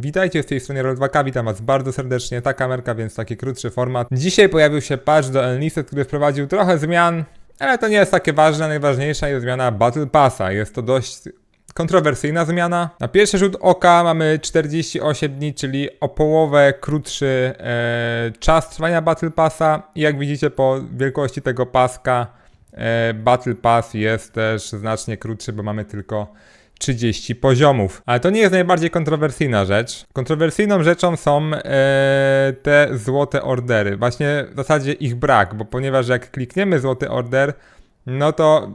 Witajcie z tej strony Roll2K, witam was bardzo serdecznie, ta kamerka, więc taki krótszy format. Dzisiaj pojawił się patch do Enlisted, który wprowadził trochę zmian, ale to nie jest takie ważne, najważniejsza jest zmiana Battle Passa. Jest to dość kontrowersyjna zmiana. Na pierwszy rzut oka mamy 48 dni, czyli o połowę krótszy e, czas trwania Battle Passa i jak widzicie po wielkości tego paska e, Battle Pass jest też znacznie krótszy, bo mamy tylko 30 poziomów. Ale to nie jest najbardziej kontrowersyjna rzecz. Kontrowersyjną rzeczą są e, te złote ordery. Właśnie w zasadzie ich brak, bo ponieważ jak klikniemy złoty order, no to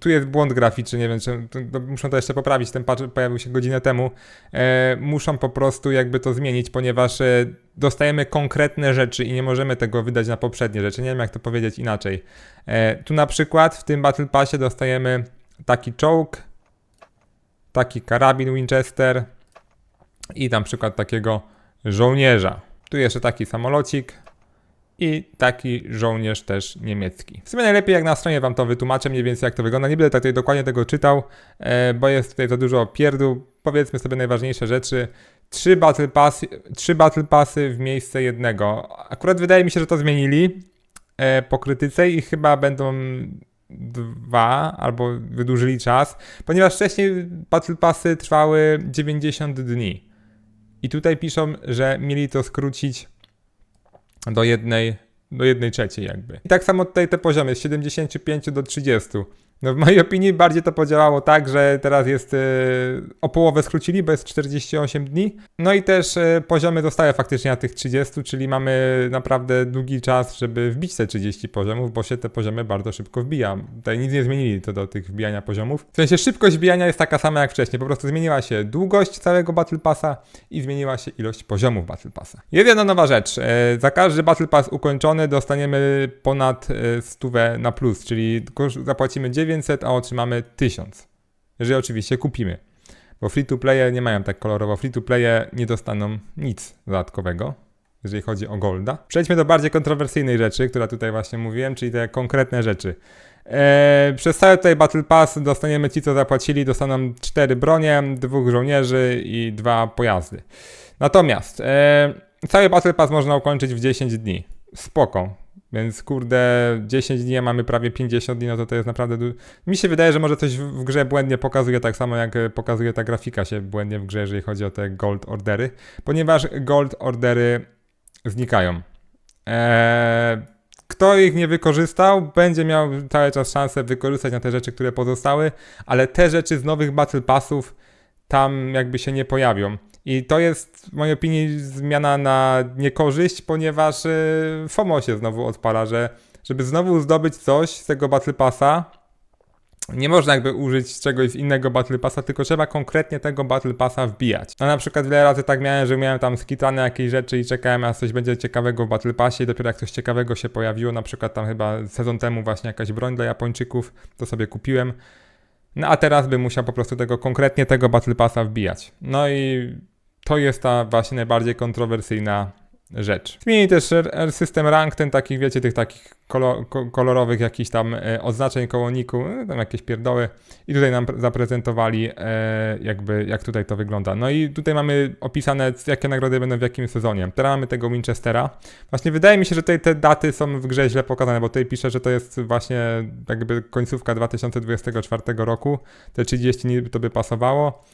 tu jest błąd graficzny, nie wiem, czy to, muszą to jeszcze poprawić, ten patch pojawił się godzinę temu. E, muszą po prostu jakby to zmienić, ponieważ e, dostajemy konkretne rzeczy i nie możemy tego wydać na poprzednie rzeczy. Nie wiem, jak to powiedzieć inaczej. E, tu na przykład w tym Battle Passie dostajemy taki czołg, taki karabin Winchester i na przykład takiego żołnierza. Tu jeszcze taki samolocik i taki żołnierz też niemiecki. W sumie najlepiej jak na stronie wam to wytłumaczę mniej więcej jak to wygląda. Nie będę tutaj dokładnie tego czytał, e, bo jest tutaj za dużo pierdół. Powiedzmy sobie najważniejsze rzeczy. Trzy battle, trzy battle passy w miejsce jednego. Akurat wydaje mi się, że to zmienili e, po krytyce i chyba będą dwa albo wydłużyli czas, ponieważ wcześniej Battle Passy trwały 90 dni. I tutaj piszą, że mieli to skrócić do jednej, do jednej trzeciej jakby. I tak samo tutaj te poziomy z 75 do 30. No w mojej opinii bardziej to podziałało tak, że teraz jest yy, o połowę skrócili, bo jest 48 dni. No i też yy, poziomy zostały faktycznie na tych 30, czyli mamy naprawdę długi czas, żeby wbić te 30 poziomów, bo się te poziomy bardzo szybko wbija. Tutaj nic nie zmienili to do tych wbijania poziomów. W sensie szybkość wbijania jest taka sama jak wcześniej, po prostu zmieniła się długość całego Battle Passa i zmieniła się ilość poziomów Battle Passa. Jest jedna nowa rzecz. Yy, za każdy Battle Pass ukończony dostaniemy ponad stówę na plus, czyli zapłacimy 9 900, a otrzymamy 1000. Jeżeli oczywiście kupimy. Bo free to playe nie mają tak kolorowo. Free to playe nie dostaną nic dodatkowego, jeżeli chodzi o Golda. Przejdźmy do bardziej kontrowersyjnej rzeczy, która tutaj właśnie mówiłem, czyli te konkretne rzeczy. Eee, przez cały tutaj Battle Pass dostaniemy ci, co zapłacili, dostaną 4 bronie, dwóch żołnierzy i dwa pojazdy. Natomiast eee, cały Battle Pass można ukończyć w 10 dni. Spoko. Więc kurde, 10 dni, a mamy prawie 50 dni, no to to jest naprawdę du- Mi się wydaje, że może coś w, grze błędnie pokazuje, tak samo jak e, pokazuje ta grafika się błędnie w grze, jeżeli chodzi o te gold ordery, ponieważ gold ordery znikają. Eee, kto ich nie wykorzystał, będzie miał cały czas szansę wykorzystać na te rzeczy, które pozostały, ale te rzeczy z nowych Battle Passów tam jakby się nie pojawią. I to jest w mojej opinii zmiana na niekorzyść, ponieważ yy, FOMO się znowu odpala, że żeby znowu zdobyć coś z tego Battle Passa, nie można jakby użyć czegoś z innego Battle Passa, tylko trzeba konkretnie tego Battle Passa wbijać. No na przykład wiele razy tak miałem, że miałem tam skitrane jakieś rzeczy i czekałem, aż coś będzie ciekawego w Battle Passie i dopiero jak coś ciekawego się pojawiło, na przykład tam chyba sezon temu właśnie jakaś broń dla Japończyków, to sobie kupiłem. No a teraz bym musiał po prostu tego konkretnie tego Battle Passa wbijać. No i to jest ta właśnie najbardziej kontrowersyjna rzecz. Zmieni też system rank, ten takich, wiecie, tych takich kolor, kolorowych jakichś tam e, oznaczeń koło niku, e, tam jakieś pierdoły i tutaj nam zaprezentowali e, jakby jak tutaj to wygląda. No i tutaj mamy opisane jakie nagrody będą w jakim sezonie. Teraz mamy tego Winchestera. Właśnie wydaje mi się, że tutaj te daty są w grze źle pokazane, bo tutaj pisze, że to jest właśnie jakby końcówka 2024 roku. Te 30 dni to by pasowało.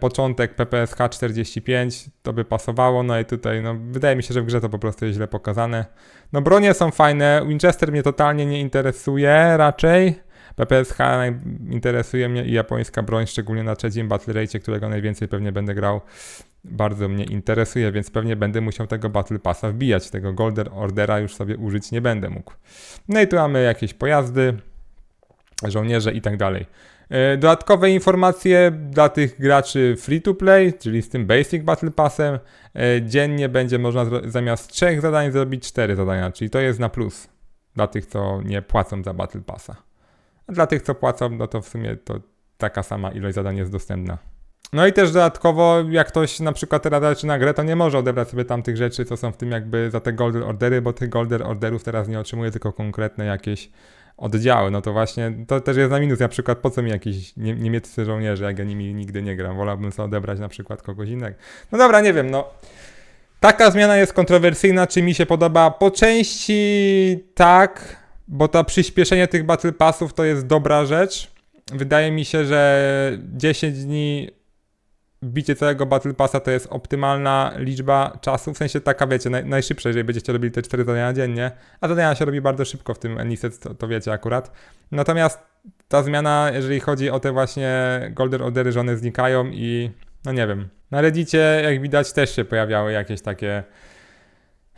Początek PPSH 45 to by pasowało, no i tutaj no wydaje mi się, że w grze to po prostu jest źle pokazane. No bronie są fajne, mnie totalnie nie interesuje raczej. PPSH interesuje mnie i japońska broń, szczególnie na trzecim Battle Rate, którego najwięcej pewnie będę grał, bardzo mnie interesuje, więc pewnie będę musiał tego Battle Passa wbijać. Tego Golden Ordera już sobie użyć nie będę mógł. No i tu mamy jakieś pojazdy, żołnierze i tak dalej. E, dodatkowe informacje dla tych graczy free to play, czyli z tym Basic Battle Passem, e, dziennie będzie można zamiast trzech zadań zrobić cztery zadania, czyli to jest na plus dla tych, co nie płacą za Battle Passa. A dla tych, co płacą, no to w sumie to taka sama ilość zadań jest dostępna. No i też dodatkowo, jak ktoś na przykład teraz zaczyna grę, to nie może odebrać sobie tam tych rzeczy, co są w tym jakby za te golden ordery, bo tych golden orderów teraz nie otrzymuje, tylko konkretne jakieś oddziały, no to właśnie to też jest na minus. Na przykład po co mi jakiś nie, niemieccy żołnierze, jak ja nimi nigdy nie gram. Wolałbym sobie odebrać na przykład kogoś innego. No dobra, nie wiem, no. Taka zmiana jest kontrowersyjna, czy mi się podoba? Po części tak, bo to przyspieszenie tych Battle Passów to jest dobra rzecz. Wydaje mi się, że 10 dni wbicie całego Battle Passa to jest optymalna liczba czasu, w sensie taka, wiecie, naj, najszybsza, jeżeli będziecie robili te 4 zadania dziennie, a zadania się robi bardzo szybko w tym Eniset, to, to wiecie akurat. Natomiast ta zmiana, jeżeli chodzi o te właśnie Golden Ordery, że one znikają i no nie wiem. Na Reddicie, jak widać, też się pojawiały jakieś takie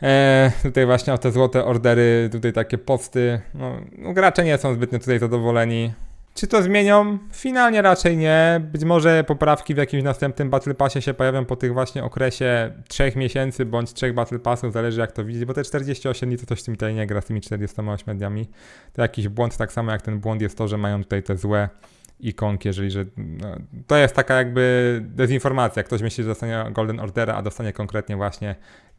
e, tutaj właśnie o te złote ordery, tutaj takie posty. No, no gracze nie są zbytnio tutaj zadowoleni. Czy to zmienią? Finalnie raczej nie. Być może poprawki w jakimś następnym Battle Passie się pojawią po tych właśnie okresie 3 miesięcy bądź 3 Battle Passów, zależy jak to widzieć, bo te 48 dni to coś w tym tutaj nie gra z tymi 48 dniami. To jakiś błąd, tak samo jak ten błąd jest to, że mają tutaj te złe ikonki, jeżeli że no, to jest taka jakby dezinformacja. Ktoś myśli, że dostanie Golden Ordera, a dostanie konkretnie właśnie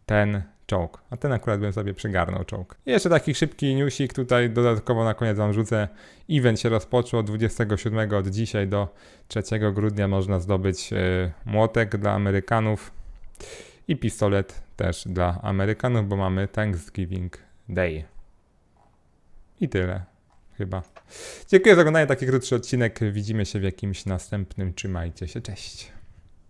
ten czołg. A ten akurat bym sobie przygarnął czołg. I jeszcze taki szybki newsik tutaj dodatkowo na koniec wam rzucę. Event się rozpoczął od 27 od dzisiaj do 3 grudnia można zdobyć y, młotek dla Amerykanów i pistolet też dla Amerykanów, bo mamy Thanksgiving Day. I tyle. Chyba. Dziękuję za oglądanie. Taki krótszy odcinek. Widzimy się w jakimś następnym. Trzymajcie się. Cześć.